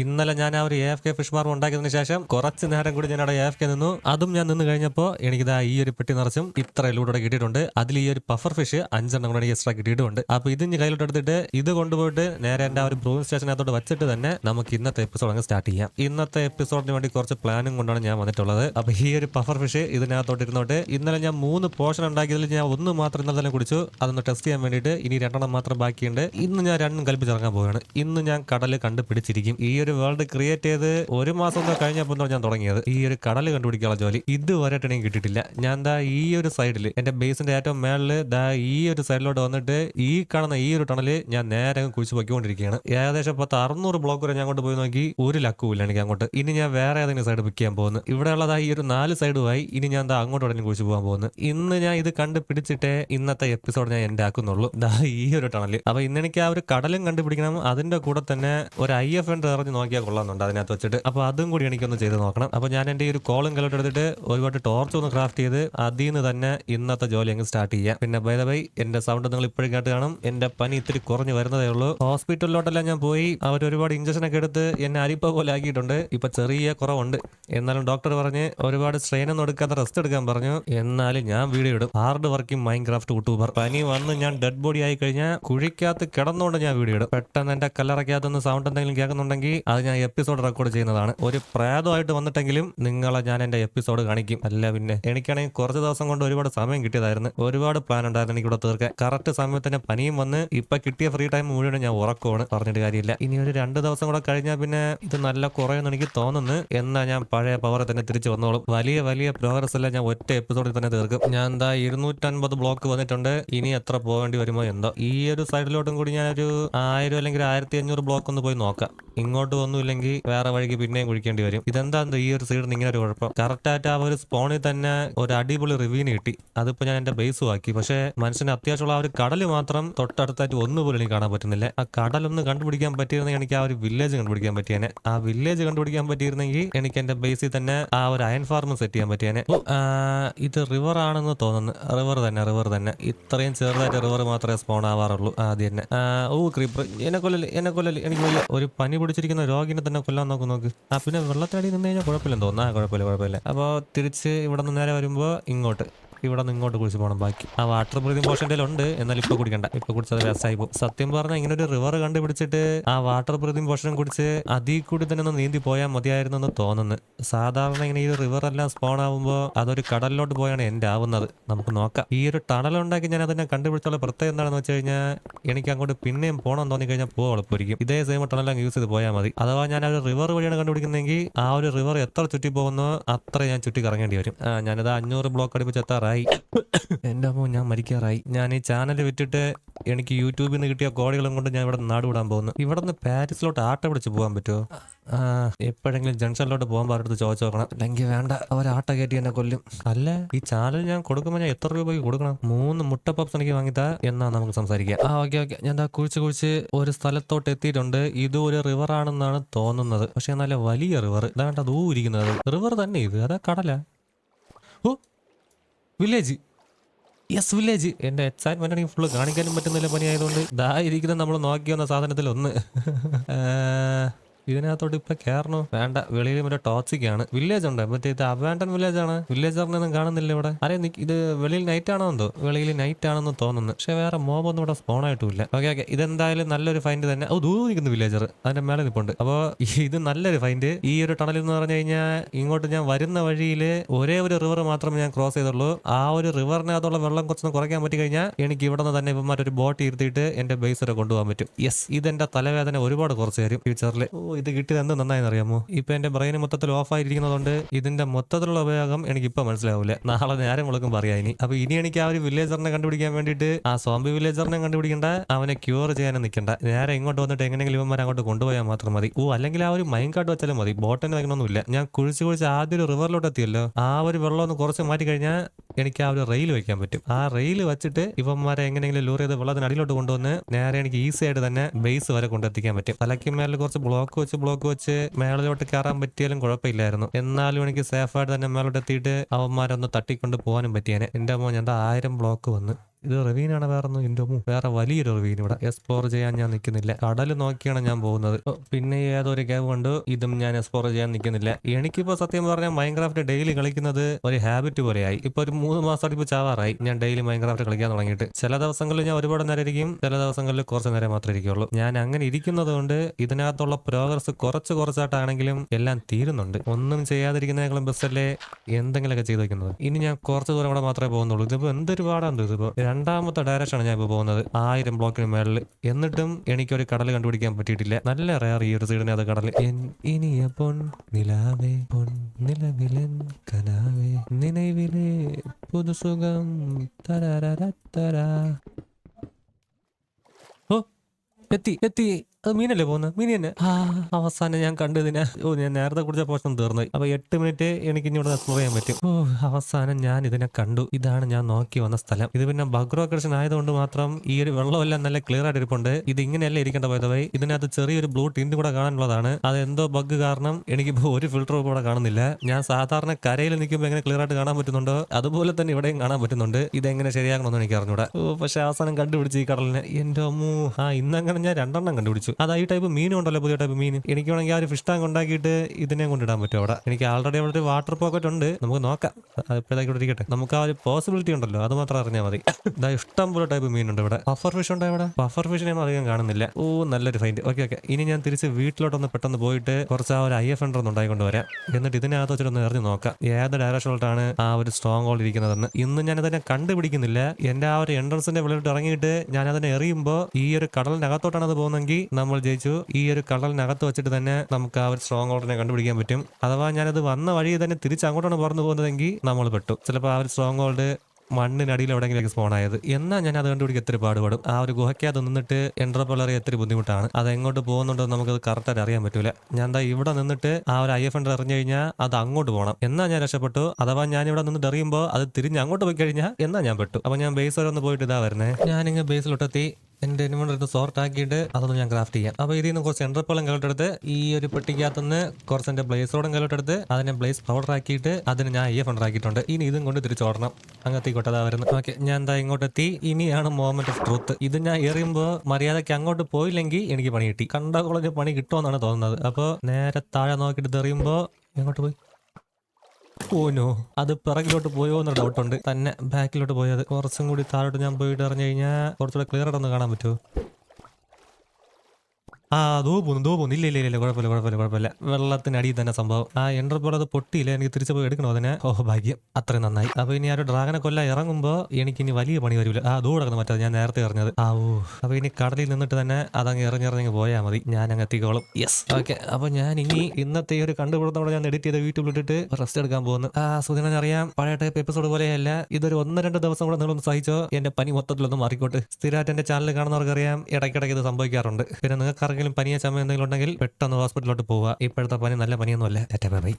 ഇന്നലെ ഞാൻ ആ ഒരു എഫ് കെ ഫിഷ് ഫാർം ഉണ്ടാക്കിയതിനു ശേഷം കുറച്ച് നേരം കൂടി ഞാൻ അവിടെ എഫ് കെ നിന്നു. അതും ഞാൻ നിന്ന് കഴിഞ്ഞപ്പോൾ എനിക്കിതാ ഈ ഒരു പെട്ടി നിറച്ചും ഇത്ര ലൂടെ കിട്ടിയിട്ടുണ്ട്. അതിൽ ഈ ഒരു പഫർ ഫിഷ് അഞ്ചെണ്ണം കൂടെ എനിക്ക് എക്സ്ട്രാ കിട്ടിയിട്ടുണ്ട്. അപ്പൊ ഇത് ഇനി കയ്യിലോട്ട് എടുത്തിട്ട് ഇത് കൊണ്ടുപോയിട്ട് നേരെ എന്റെ ആ ഒരു ബ്രൂൺ സ്റ്റേഷനകത്തോട്ട് വെച്ചിട്ട് തന്നെ നമുക്ക് ഇന്നത്തെ എപ്പിസോഡ് അങ്ങ് സ്റ്റാർട്ട് ചെയ്യാം. ഇന്നത്തെ എപ്പിസോഡിന് വേണ്ടി കുറച്ച് പ്ലാനും കൊണ്ടാണ് ഞാൻ വന്നിട്ടുള്ളത്. അപ്പൊ ഈ ഒരു പഫർ ഫിഷ് ഇതിനകത്തോട്ട് ഇരുന്നോട്ട് ഇന്നലെ ഞാൻ മൂന്ന് പോർഷൻ ഉണ്ടാക്കിയതിൽ ഞാൻ ഒന്ന് മാത്രം ഇന്നലെ തന്നെ കുടിച്ചു. അതൊന്ന് ടെസ്റ്റ് ചെയ്യാൻ വേണ്ടിയിട്ട് ഇനി രണ്ടെണ്ണം മാത്രം ബാക്കിയുണ്ട്. ഇന്ന് ഞാൻ രണ്ടും കൽപ്പിച്ചിറങ്ങാൻ പോവുകയാണ്. ഇന്ന് ഞാൻ കടൽ കണ്ടുപിടിച്ചിരിക്കും. ഈ ഒരു വേൾഡ് ക്രിയേറ്റ് ചെയ്ത് ഒരു മാസം ഒന്ന് കഴിഞ്ഞപ്പോൾ ഞാൻ തുടങ്ങിയത്. ഈ ഒരു കടൽ കണ്ടുപിടിക്കാനുള്ള ജോലി ഇതുവരെയായിട്ട് എനിക്ക് കിട്ടിയിട്ടില്ല. ഞാൻ ദാ ഈ ഒരു സൈഡിൽ എന്റെ ബേസിന്റെ ഏറ്റവും മേളിൽ ദാ ഈ ഒരു സൈഡിലോട്ട് വന്നിട്ട് ഈ കാണുന്ന ഈ ഒരു ടണൽ ഞാൻ നേരെ കുഴിച്ചു പൊയ്ക്കൊണ്ടിരിക്കുകയാണ്. ഏകദേശം പത്ത് അറുന്നൂറ് ബ്ലോക്ക് വരെ ഞാൻ അങ്ങോട്ട് പോയി നോക്കി. ഒരു ലക്കുമില്ല എനിക്ക് അങ്ങോട്ട്. ഇനി ഞാൻ വേറെ ഏതെങ്കിലും സൈഡ് പിക്ക് ചെയ്യാൻ പോകുന്നു. ഇവിടെ ഉള്ളതാ ഈ ഒരു നാല് സൈഡുമായി ഇനി ഞാൻ ദാ അങ്ങോട്ട് ഉടനെ കുഴിച്ച് പോകാൻ പോകുന്നു. ഇന്ന് ഞാൻ ഇത് കണ്ട് പിടിച്ചിട്ടേ ഇന്നത്തെ എപ്പിസോഡ് ഞാൻ എന്റെ ആക്കുന്നുള്ളൂ. ദാ ഈ ഒരു ടണൽ അപ്പൊ ഇന്ന് എനിക്ക് ആ ഒരു കടലും കണ്ടുപിടിക്കണം. അതിന്റെ കൂടെ തന്നെ ഒരു ഐ എഫ് എൻ എറിഞ്ഞ് നോക്കിയാൽ കൊള്ളാമെന്നുണ്ട് അതിനകത്ത് വെച്ചിട്ട്. അപ്പൊ അതും കൂടി എനിക്കൊന്ന് ചെയ്ത് നോക്കണം. അപ്പൊ ഞാൻ എന്റെ ഒരു കോളും കലോട്ട് എടുത്തിട്ട് ഒരുപാട് ടോർച്ച് ഒന്ന് ക്രാഫ്റ്റ് ചെയ്ത് അതിൽ നിന്ന് തന്നെ ഇന്നത്തെ ജോലി അങ്ങ് സ്റ്റാർട്ട് ചെയ്യാം. പിന്നെ ബൈ ബൈ എന്റെ സൗണ്ട് നിങ്ങൾ ഇപ്പോഴും കേട്ട് കാണും. എന്റെ പനി ഇത്തിരി കുറഞ്ഞു വരുന്നതേ ഉള്ളൂ. ഹോസ്പിറ്റലിലോട്ടെല്ലാം ഞാൻ പോയി. അവർ ഒരുപാട് ഇഞ്ചക്ഷൻ ഒക്കെ എടുത്ത് എന്നെ അരിപ്പ പോലെ ആക്കിയിട്ടുണ്ട്. ഇപ്പൊ ചെറിയ കുറവുണ്ട്. എന്നാലും ഡോക്ടർ പറഞ്ഞ് ഒരുപാട് സ്ട്രെയിൻ ഒന്നും എടുക്കാതെ റെസ്റ്റ് എടുക്കാൻ പറഞ്ഞു. എന്നാലും ഞാൻ വീഡിയോ ഇടും. Hard working Minecraft YouTuber. പനി വന്ന് ഞാൻ ഡെഡ് ബോഡി ആയി കഴിഞ്ഞാൽ കുഴിക്കകത്ത് കിടന്നുകൊണ്ട് ഞാൻ വീഡിയോ ഇടും. പെട്ടെന്ന് എന്റെ കല്ലറയ്ക്കകത്തുനിന്ന് സൗണ്ട് എന്തെങ്കിലും കേൾക്കുന്നുണ്ടെങ്കിൽ അത് ഞാൻ എപ്പിസോഡ് റെക്കോർഡ് ചെയ്യുന്നതാണ്. ഒരു പ്രേതമായിട്ട് വന്നിട്ടെങ്കിലും നിങ്ങളെ ഞാൻ എന്റെ എപ്പിസോഡ് കാണിക്കും. അല്ല പിന്നെ എനിക്കാണെങ്കിൽ കുറച്ച് ദിവസം കൊണ്ട് ഒരുപാട് സമയം കിട്ടിയതായിരുന്നു. ഒരുപാട് പ്ലാൻ ഉണ്ടായിരുന്നു എനിക്ക് ഇവിടെ തീർക്കാൻ കറക്റ്റ് സമയത്തിന് പനിയും വന്ന് ഇപ്പൊ കിട്ടിയ ഫ്രീ ടൈം മുഴുവൻ ഞാൻ ഉറക്കമാണ് പറഞ്ഞിട്ട് കാര്യമില്ല. ഇനി ഒരു രണ്ട് ദിവസം കൂടെ കഴിഞ്ഞാൽ പിന്നെ ഇത് നല്ല കുറയെന്ന് എനിക്ക് തോന്നുന്നു. എന്നാ ഞാൻ പഴയ പവർ തന്നെ തിരിച്ചു വന്നോളും. വലിയ വലിയ പ്രോഗ്രസ് എല്ലാം ഞാൻ ഒറ്റ എപ്പിസോഡിൽ തന്നെ തീർക്കും. ഞാൻ എന്താ ഇരുന്നൂറ്റൻപത് ബ്ലോക്ക് വന്നിട്ടുണ്ട്. ഇനി എത്ര പോകേണ്ടി വരുമോ എന്തോ. ഈ ഒരു സൈഡിലോട്ടും കൂടി ഞാൻ ഒരു ആയിരം അല്ലെങ്കിൽ ആയിരത്തി അഞ്ഞൂറ് ബ്ലോക്ക് ഒന്ന് പോയി നോക്കാം. ഇങ്ങോട്ട് ഒന്നുമില്ലെങ്കിൽ വേറെ വഴിക്ക് പിന്നെയും കുഴിക്കേണ്ടി വരും. ഇതെന്താ എന്തോ ഈ ഒരു സൈഡിൽ ഇങ്ങനെ ഒരു കുഴപ്പം? കറക്റ്റായിട്ട് ആ ഒരു സ്പോണിൽ തന്നെ ഒരു അടിപൊളി റിവ്യൂന് കിട്ടി. അതിപ്പോ ഞാൻ എന്റെ ബേസ് ആക്കി. പക്ഷേ മനുഷ്യന് അത്യാവശ്യമുള്ള ആ ഒരു കടൽ മാത്രം തൊട്ടടുത്തായിട്ട് ഒന്നുപോലും എനിക്ക് കാണാൻ പറ്റുന്നില്ല. ആ കടലൊന്ന് കണ്ടുപിടിക്കാൻ പറ്റിയിരുന്നെങ്കിൽ എനിക്ക് ആ ഒരു വില്ലേജ് കണ്ടുപിടിക്കാൻ പറ്റിയേനെ. ആ വില്ലേജ് കണ്ടുപിടിക്കാൻ പറ്റിയിരുന്നെങ്കിൽ എനിക്ക് എന്റെ ബേസിൽ തന്നെ ആ ഒരു അയൺ ഫാർം സെറ്റ് ചെയ്യാൻ പറ്റിയേനെ. ഇത് റിവർ ആണെന്ന് തോന്നുന്നു. റിവർ തന്നെ റിവർ തന്നെ. ഇത്രയും ചെറുതായിട്ട് റിവർ മാത്രമേ സ്പോൺ ആവാറുള്ളൂ ആദ്യം തന്നെ. ഓ ക്രീപ്പർ എന്നെ കൊല്ലല് എന്നെ കൊല്ലല്. എനിക്ക് ഒരു പനി പിടിച്ചിരിക്കുന്ന രോഗിനെ തന്നെ കൊല്ലാൻ നോക്കും നോക്ക്. ആ പിന്നെ വെള്ളത്തിനടി നിന്ന് കഴിഞ്ഞാൽ കുഴപ്പമില്ലെന്ന് തോന്നുന്നു. ആ കുഴപ്പമില്ല കുഴപ്പമില്ല. അപ്പോൾ തിരിച്ച് ഇവിടെ നിന്ന് നേരെ വരുമ്പോൾ ഇങ്ങോട്ട്. ഇവിടെ നിന്ന് ഇങ്ങോട്ട് കുടിച്ച് പോകണം ബാക്കി ആ വാട്ടർ ബ്രീതിങ് പോർഷൻ ഉണ്ട് എന്നാൽ ഇപ്പൊ കുടിക്കണ്ട. ഇപ്പൊ കുടിച്ചത് രസമായി പോകും. സത്യം പറഞ്ഞാൽ ഇങ്ങനെ ഒരു റിവർ കണ്ടുപിടിച്ചിട്ട് ആ വാട്ടർ ബ്രീതിങ് പോഷൻ കുടിച്ച് അതിൽ കൂടി തന്നെ ഒന്ന് നീന്തി പോയാൽ മതിയായിരുന്നു എന്ന് തോന്നുന്നു. സാധാരണ ഇങ്ങനെ ഈ റിവർ എല്ലാം സ്പോൺ ആവുമ്പോൾ അതൊരു കടലിലോട്ട് പോയാണ് എന്റെ ആവുന്നത്. നമുക്ക് നോക്കാം. ഈ ഒരു ടണൽ ഉണ്ടാക്കി ഞാൻ അതിനെ കണ്ടുപിടിച്ചുള്ള പ്രത്യേകം എന്താണെന്ന് വെച്ച് കഴിഞ്ഞാൽ എനിക്ക് അങ്ങോട്ട് പിന്നെയും പോകണം തോന്നി കഴിഞ്ഞാൽ പോകാൻ എളുപ്പമായിരിക്കും. ഇതേ സെയിം അങ്ങ് യൂസ് ചെയ്ത് പോയാൽ മതി. അഥവാ ഞാൻ ആ ഒരു റിവർ വഴിയാണ് കണ്ടുപിടിക്കുന്നതെങ്കിൽ ആ ഒരു റിവർ എത്ര ചുറ്റി പോകുന്നോ അത്ര ഞാൻ ചുറ്റി കറങ്ങേണ്ടി വരും ഞാനിത് അഞ്ഞൂറ് ബ്ലോക്ക് അടുപ്പിച്ച് എത്താറായി. എന്റെ അമ്മ ഞാൻ മരിക്കാറായി. ഞാൻ ഈ ചാനൽ വിറ്റിട്ട് എനിക്ക് യൂട്യൂബിൽ നിന്ന് കിട്ടിയ കോടികളും കൊണ്ട് ഞാൻ ഇവിടെ നാട് വിടാൻ പോകുന്നു. ഇവിടെ നിന്ന് പാരീസിലോട്ട് ആട്ട പിടിച്ച് പോകാൻ പറ്റുമോ എപ്പോഴെങ്കിലും ജംഗ്ഷനിലോട്ട് പോകാൻ പാടത്ത് ചോദിച്ചു നോക്കണം. അല്ലെങ്കിൽ വേണ്ട. അവർ ആട്ട കയറ്റി എന്നെ കൊല്ലും. അല്ല ഈ ചാനൽ ഞാൻ കൊടുക്കുമ്പോൾ ഞാൻ എത്ര രൂപയ്ക്ക് കൊടുക്കണം? മൂന്ന് മുട്ട പപ്സ് എനിക്ക് വാങ്ങിത്താ എന്നാ നമുക്ക് സംസാരിക്കാം. ആ ഓക്കെ ഓക്കെ. ഞാൻ എന്താ കുഴിച്ച് കുഴിച്ച് ഒരു സ്ഥലത്തോട്ട് എത്തിയിട്ടുണ്ട്. ഇത് ഒരു റിവർ ആണെന്നാണ് തോന്നുന്നത്. പക്ഷെ നല്ല വലിയ റിവർ ഇതാണ്ട് അത് ഇരിക്കുന്നത് റിവർ തന്നെ ഇത്. അതാ കടല. ഓ വില്ലേജ് യെസ് വില്ലേജ് എന്റെ എക്സൈറ്റ്മെന്റ് ആണെങ്കിൽ ഫുള്ള് കാണിക്കാനും പറ്റുന്നില്ല പണിയായതുകൊണ്ട് ദാ ഇരിക്കുന്ന നമ്മൾ നോക്കി വന്ന സാധനത്തിൽ ഒന്ന് ഇതിനകത്തോട്ട് ഇപ്പൊ കയറണോ വേണ്ട വെളിയിൽ മറ്റേ ടോക്സിക് ആണ്. വില്ലേജ് ഉണ്ട്? മറ്റേ ഇത് അബാൻഡൻ വില്ലേജ് ആണ്. വില്ലേജറിനൊന്നും കാണുന്നില്ല ഇവിടെ. അരെ ഇത് വെളിയിൽ നൈറ്റ് ആണോ എന്തോ? വെളിയിൽ നൈറ്റ് ആണെന്ന് തോന്നുന്നു. പക്ഷെ വേറെ മോബ് ഒന്നും ഇവിടെ സ്പോൺ ആയിട്ടില്ല. ഓക്കെ ഓക്കെ ഇതെന്തായാലും നല്ലൊരു ഫൈൻഡ് തന്നെ. ഓ ദൂരെ നിൽക്കുന്നു വില്ലേജർ അതിന്റെ മേലെ നിപ്പുണ്ട്. അപ്പോൾ ഇത് നല്ലൊരു ഫൈൻഡ് ഈ ഒരു ടണൽ എന്ന് പറഞ്ഞു കഴിഞ്ഞാൽ ഇങ്ങോട്ട് ഞാൻ വരുന്ന വഴിയിൽ ഒരേ ഒരു റിവർ മാത്രമേ ഞാൻ ക്രോസ് ചെയ്തുള്ളൂ. ആ ഒരു റിവറിനകത്തുള്ള വെള്ളം കുറച്ചൊന്ന് കുറയ്ക്കാൻ പറ്റി കഴിഞ്ഞാൽ എനിക്ക് ഇവിടെ നിന്ന് തന്നെ ഇപ്പം മറ്റൊരു ബോട്ട് ഇരുത്തിയിട്ട് എന്റെ ബേസ് വരെ കൊണ്ടുപോകാൻ പറ്റും. യെസ് ഇതെന്റെ തലവേദന ഒരുപാട് കുറച്ച് തരും ഫ്യൂച്ചറിൽ ഓ ഇത് കിട്ടിയത് നന്നായെന്ന് അറിയാമോ ഇപ്പൊ എന്റെ ബ്രെയിൻ മൊത്തത്തിൽ ഓഫ് ആയിരിക്കുന്നതുകൊണ്ട് ഇതിന്റെ മൊത്തത്തിലുള്ള ഉപയോഗം എനിക്ക് ഇപ്പൊ മനസ്സിലാവില്ല നാളെ നേരം വിളക്കും പറയാം ഇനി. അപ്പൊ ഇനി എനിക്ക് ആ ഒരു വില്ലേജറിനെ കണ്ടുപിടിക്കാൻ വേണ്ടിയിട്ട് ആ സോംബി വില്ലേജറിനെ കണ്ടുപിടിക്കണ്ട അവനെ ക്യൂർ ചെയ്യാനും നിൽക്കണ്ട നേരെ ഇങ്ങോട്ട് വന്നിട്ട് എങ്ങനെയെങ്കിലും ഇവന്മാരെ അങ്ങോട്ട് കൊണ്ടുപോയാൽ മാത്രം മതി. ഓ അല്ലെങ്കിൽ ആ ഒരു മൈൻ കാർഡ് വെച്ചാലും മതി. ബോട്ടിന് വെക്കണമൊന്നുമില്ല ഞാൻ കുഴിച്ച് കുഴിച്ച് ആദ്യം ഒരു റിവറിലോട്ട് എത്തിയല്ലോ. ആ ഒരു വെള്ളം ഒന്ന് കുറച്ച് മാറ്റി കഴിഞ്ഞാൽ എനിക്ക് ആ ഒരു റെയിൽ വെക്കാൻ പറ്റും. ആ റെയിൽ വെച്ചിട്ട് ഇവന്മാരെ എങ്ങനെയെങ്കിലും ലൂർ ചെയ്ത് വെള്ളത്തിന് അടിയിലോട്ട് കൊണ്ടുവന്ന് നേരെ എനിക്ക് ഈസി ആയിട്ട് തന്നെ ബേസ് വരെ കൊണ്ടെത്തിക്കാൻ പറ്റും. തലയ്ക്ക് കുറച്ച് ബ്ലോക്ക് വെച്ച് ബ്ലോക്ക് വെച്ച് മേളിലോട്ട് കയറാൻ പറ്റിയാലും കുഴപ്പമില്ലായിരുന്നു. എന്നാലും എനിക്ക് സേഫായിട്ട് തന്നെ മേളോട്ട് എത്തിയിട്ട് അവന്മാരൊന്ന് തട്ടിക്കൊണ്ട് പോകാനും പറ്റിയേനെ എന്റെ മോൻ എന്താ ആയിരം ബ്ലോക്ക് വന്ന്. ഇത് റവീനാണ് വേറെ ഒന്നും എന്റെ വേറെ വലിയൊരു റവീൻ ഇവിടെ എക്സ്പ്ലോർ ചെയ്യാൻ ഞാൻ നിൽക്കുന്നില്ല. കടൽ നോക്കിയാണ് ഞാൻ പോകുന്നത്. പിന്നെ ഏതൊരു ഗ്യാവ് കൊണ്ട്? ഇതും ഞാൻ എക്സ്പ്ലോർ ചെയ്യാൻ നിൽക്കുന്നില്ല. എനിക്കിപ്പോ സത്യം പറഞ്ഞാൽ മൈൻക്രാഫ്റ്റ് ഡെയിലി കളിക്കുന്നത് ഒരു ഹാബിറ്റ് പോലെയായി. ഇപ്പൊ ഒരു മൂന്ന് മാസം ഇപ്പൊ ചാവാറായി. ഞാൻ ഡെയിലി മൈൻക്രാഫ്റ്റ് കളിക്കാൻ തുടങ്ങിയിട്ട്. ചില ദിവസങ്ങളിൽ ഞാൻ ഒരുപാട് നേരം ഇരിക്കും. ചില ദിവസങ്ങളിൽ കുറച്ച് നേരം മാത്രമേ ഇരിക്കുള്ളൂ ഞാൻ അങ്ങനെ ഇരിക്കുന്നത് കൊണ്ട് ഇതിനകത്തുള്ള പ്രോഗ്രസ് കുറച്ച് കുറച്ചായിട്ടാണെങ്കിലും എല്ലാം തീരുന്നുണ്ട്. ഒന്നും ചെയ്യാതിരിക്കുന്നതിനേക്കാളും ബസ്സല്ലേ എന്തെങ്കിലുമൊക്കെ ചെയ്തു വെക്കുന്നത്. ഇനി ഞാൻ കുറച്ച് ദൂരം കൂടെ മാത്രമേ പോകുന്നുള്ളൂ. ഇതിപ്പോ എന്തൊരു പാടാണ് ഇതിപ്പോ രണ്ടാമത്തെ ഡയറക്ഷനാണ് ഞാൻ ഇപ്പൊ പോകുന്നത്. ആയിരം ബ്ലോക്കിന് മേളിൽ എന്നിട്ടും എനിക്കൊരു കടൽ കണ്ടുപിടിക്കാൻ പറ്റിയിട്ടില്ല. നല്ല റയർ ഈ ഒരു സൈഡിനെ അത് കടൽ നിലാവേ പൊൻ കനാവേ എത്തി എത്തി. അത് മീനല്ലേ പോകുന്നത്? മീൻ തന്നെ അവസാനം ഞാൻ കണ്ടതിന് ഓ ഞാൻ നേരത്തെ കുടിച്ച പോഷൻ തീർന്നു അപ്പൊ എട്ട് മിനിറ്റ് എനിക്ക് ഇനി ഇവിടെ എക്സ്പ്ലോർ ചെയ്യാൻ പറ്റും. ഓ അവസാനം ഞാൻ ഇതിനെ കണ്ടു. ഇതാണ് ഞാൻ നോക്കി വന്ന സ്ഥലം. ഇത് പിന്നെ ബഗ്രോ കൃഷ്ണൻ ആയതുകൊണ്ട് മാത്രം ഈ ഒരു വെള്ളമെല്ലാം നല്ല ക്ലിയർ ആയിട്ട് ഇരിപ്പുണ്ട്. ഇത് ഇങ്ങനെയല്ല ഇരിക്കേണ്ട പോയതവേ ഇതിനകത്ത് ചെറിയൊരു ബ്ലൂ ടിന്റ് കൂടെ കാണാനുള്ളതാണ്. അത് എന്തോ ബഗ് കാരണം എനിക്ക് എനിക്കിപ്പോ ഒരു ഫിൽട്ടർ കൂടെ കാണുന്നില്ല. ഞാൻ സാധാരണ കരയിൽ നിൽക്കുമ്പോൾ എങ്ങനെ ക്ലിയർ ആയിട്ട് കാണാൻ പറ്റുന്നുണ്ടോ? അതുപോലെ തന്നെ ഇവിടെയും കാണാൻ പറ്റുന്നുണ്ട്. ഇതെങ്ങനെ ശരിയാക്കണമെന്ന് എനിക്ക് അറിഞ്ഞൂടാ ഓ പക്ഷെ അവസാനം കണ്ടുപിടിച്ച് ഈ കടലിനെ. എന്റെ അമ്മൂ. ആ ഇന്നങ്ങനെ ഞാൻ രണ്ടെണ്ണം കണ്ടുപിടിച്ചു. അത് ഈ ടൈപ്പ് മീൻ ഉണ്ടല്ലോ പുതിയ ടൈപ്പ് മീൻ. എനിക്ക് വേണമെങ്കിൽ ആ ഒരു ഫിഷ് ടാങ്ക് ഉണ്ടാക്കിയിട്ട് ഇതിനെ കൊണ്ടിടാൻ പറ്റും അവിടെ. എനിക്ക് ആൾറെഡി അവിടെ ഒരു വാട്ടർ പോക്കറ്റ് ഉണ്ട്. നമുക്ക് നോക്കാം. അത് ഇരിക്കട്ടെ. നമുക്ക് ആ ഒരു പോസിബിലിറ്റി ഉണ്ടല്ലോ. അത് മാത്രം അറിഞ്ഞാൽ മതി. ഇതാ ഇഷ്ടം പോലെ ടൈപ്പ് മീൻ ഉണ്ട് ഇവിടെ. പഫർ ഫിഷ് ഉണ്ടോ ഇവിടെ? പഫർ ഫിഷിനെ അധികം കാണുന്നില്ല. ഓ നല്ലൊരു ഫൈൻഡ് ഓക്കെ ഓക്കെ ഇനി ഞാൻ തിരിച്ച് വീട്ടിലോട്ടൊന്ന് പെട്ടെന്ന് പോയിട്ട് കുറച്ച് ആ ഒരു ഐ എഫ് എൻഡർ ഒന്ന് ഉണ്ടായിക്കൊണ്ട് വരാം. എന്നിട്ട് ഇതിനകത്ത് വെച്ചിട്ടൊന്ന് എറിഞ്ഞ് നോക്കാം. ഏത് ഡയറക്ഷനിലോട്ടാണ് ആ ഒരു സ്ട്രോങ് ഹോൾ ഇരിക്കുന്നതെന്ന്. ഇന്ന് ഞാൻ അതിനെ കണ്ടുപിടിക്കുന്നില്ല. എന്റെ ആ ഒരു എൻട്രൻസിന്റെ വെളിയിലോട്ട് ഇറങ്ങിയിട്ട് ഞാൻ അതിനെ എറിയുമ്പോൾ ഈ ഒരു കടലിനകത്തോട്ടാണ് അത് പോകുന്നതെങ്കിൽ നമ്മൾ ജയിച്ചു. ഈ ഒരു കടലിനകത്ത് വെച്ചിട്ട് തന്നെ നമുക്ക് ആ ഒരു സ്ട്രോങ് ഹോൾഡിനെ കണ്ടുപിടിക്കാൻ പറ്റും. അഥവാ ഞാനത് വന്ന വഴി തന്നെ തിരിച്ച് അങ്ങോട്ടാണ് പറന്നു പോകുന്നതെങ്കിൽ നമ്മൾ പെട്ടു. ചിലപ്പോൾ ആ ഒരു സ്ട്രോങ് ഹോൾഡ് മണ്ണിനടിയിൽ എവിടെയെങ്കിലും സ്പോൺ ആയത്. എന്നാൽ ഞാൻ അത് കണ്ടുപിടിക്കാൻ എത്ര പാടുപാടും. ആ ഒരു ഗുഹയ്ക്കകത്ത് നിന്നിട്ട് എൻട്രപ്പലറി എത്ര ബുദ്ധിമുട്ടാണ്. അത് എങ്ങോട്ട് പോകുന്നുണ്ടോ നമുക്കത് കറക്റ്റായിട്ട് അറിയാൻ പറ്റൂല. ഞാൻ എന്താ ഇവിടെ നിന്നിട്ട് ആ ഒരു ഐ എഫ് എൻഡർ എറിഞ്ഞു കഴിഞ്ഞാൽ അത് അങ്ങോട്ട് പോകണം എന്നാൽ ഞാൻ രക്ഷപ്പെട്ടു. അഥവാ ഞാൻ ഇവിടെ നിന്നിട്ട് എറിയുമ്പോൾ അത് തിരിഞ്ഞ് അങ്ങോട്ട് പോയി കഴിഞ്ഞാൽ എന്നാൽ ഞാൻ പെട്ടു. അപ്പൊ ഞാൻ ബേസ് വരെ ഒന്ന് പോയിട്ട് ഇതാ വരുന്നത് ഞാനിങ്ങ് ബേസിലോട്ടെത്തി എന്റെ എനിമുണ്ടായിരുന്നു സോർട്ട് ആക്കിയിട്ട് അതൊന്ന് ഞാൻ ക്രാഫ്റ്റ് ചെയ്യാം. അപ്പൊ ഇതിൽ നിന്ന് കുറച്ച് എൻട്രപ്പളം കേട്ടെടുത്ത് ഈ ഒരു പെട്ടിക്കകത്തുനിന്ന് കുറച്ച് എന്റെ ബ്ലേസോടും കേട്ടെടുത്ത് അതിനെ ബ്ലേസ് പൗഡർ ആക്കിയിട്ട് അതിന് ഞാൻ ഐ എഫ് ഉണ്ടാക്കിയിട്ടുണ്ട് ഇനി ഇതും കൊണ്ട് തിരിച്ചോടണം അങ്ങെത്തിക്കോട്ടെ അതാ വരുന്നു. ഓക്കെ ഞാൻ എന്താ ഇങ്ങോട്ട് എത്തി ഇനിയാണ് മോമെന്റ് ഓഫ് ട്രൂത്ത് ഇത് ഞാൻ എറിയുമ്പോൾ മര്യാദയ്ക്ക് അങ്ങോട്ട് പോയില്ലെങ്കിൽ എനിക്ക് പണി കിട്ടി. കണ്ട കോളേജ് പണി കിട്ടുമെന്നാണ് തോന്നുന്നത്. അപ്പോൾ നേരെ താഴെ നോക്കിയിട്ട് എറിയുമ്പോൾ എങ്ങോട്ട് പോയി? ഓനോ അത് പിറകിലോട്ട് പോയോ എന്നൊരു ഡൗട്ടുണ്ട് തന്നെ ബാക്കിലോട്ട് പോയത് കുറച്ചും കൂടി താഴോട്ട് ഞാൻ പോയിട്ട് ഇറങ്ങി കഴിഞ്ഞാൽ കുറച്ചുകൂടെ ക്ലിയർ ആയിട്ടൊന്ന് കാണാൻ പറ്റുമോ ആ ദോ പോകുന്നു ദോ പോകുന്നു ഇല്ല ഇല്ല ഇല്ല കുഴപ്പമില്ല കുഴപ്പമില്ല കുഴപ്പമില്ല. വെള്ളത്തിനടിയിൽ തന്നെ സംഭവം. ആ എന്റെ പോലെ അത് പൊട്ടിയില്ല. എനിക്ക് തിരിച്ചു പോയി എടുക്കണോ അതിനെ? ഓ ഭാഗ്യം. അത്രയും നന്നായി. അപ്പൊ ഇനി ആ ഒരു ഡ്രാഗനെ കൊല്ല ഇറങ്ങുമ്പോൾ എനിക്ക് ഇനി വലിയ പണി വരില്ല ആ ദോ കിടക്കുന്നു മറ്റേ ഞാൻ നേരത്തെ ഇറങ്ങിയത് ആ ഓ. അപ്പൊ ഇനി കടലിൽ നിന്നിട്ട് തന്നെ അതങ്ങ് ഇറങ്ങിറങ്ങി പോയാൽ മതി. ഞാൻ അങ്ങ് എത്തിക്കോളും. യെസ് ഓക്കെ അപ്പൊ ഞാൻ ഇനി ഇന്നത്തെ ഈ ഒരു കണ്ടുപിടുത്തം ഞാൻ എഡിറ്റ് ചെയ്ത യൂട്യൂബിൽ ഇട്ടിട്ട് റെസ്റ്റ് എടുക്കാൻ പോകുന്നു. ആ സുദിനം അറിയാം. പഴയ ടൈപ്പ് എപ്പിസോഡ് പോലെയല്ല. ഇതൊരു ഒന്ന് രണ്ട് ദിവസം കൂടെ നിങ്ങളൊന്ന് സഹിച്ചോ? എന്റെ പനി മൊത്തത്തിലൊന്നും മാറിക്കോട്ടെ. സ്ഥിരമായിട്ട് എന്റെ ചാനൽ കാണുന്നവർക്കറിയാം. ഇടയ്ക്കിടയ്ക്ക് ഇത് സംഭവിക്കാറുണ്ട്. പിന്നെ നിങ്ങൾക്ക് ആർക്കെങ്കിലും പനിയ ചമ്മ എന്തെങ്കിലും ഉണ്ടെങ്കിൽ പെട്ടെന്ന് ഹോസ്പിറ്റലിലോട്ട് പോവുക. ഇപ്പോഴത്തെ പനി നല്ല പനിയൊന്നുമല്ല. ബൈ.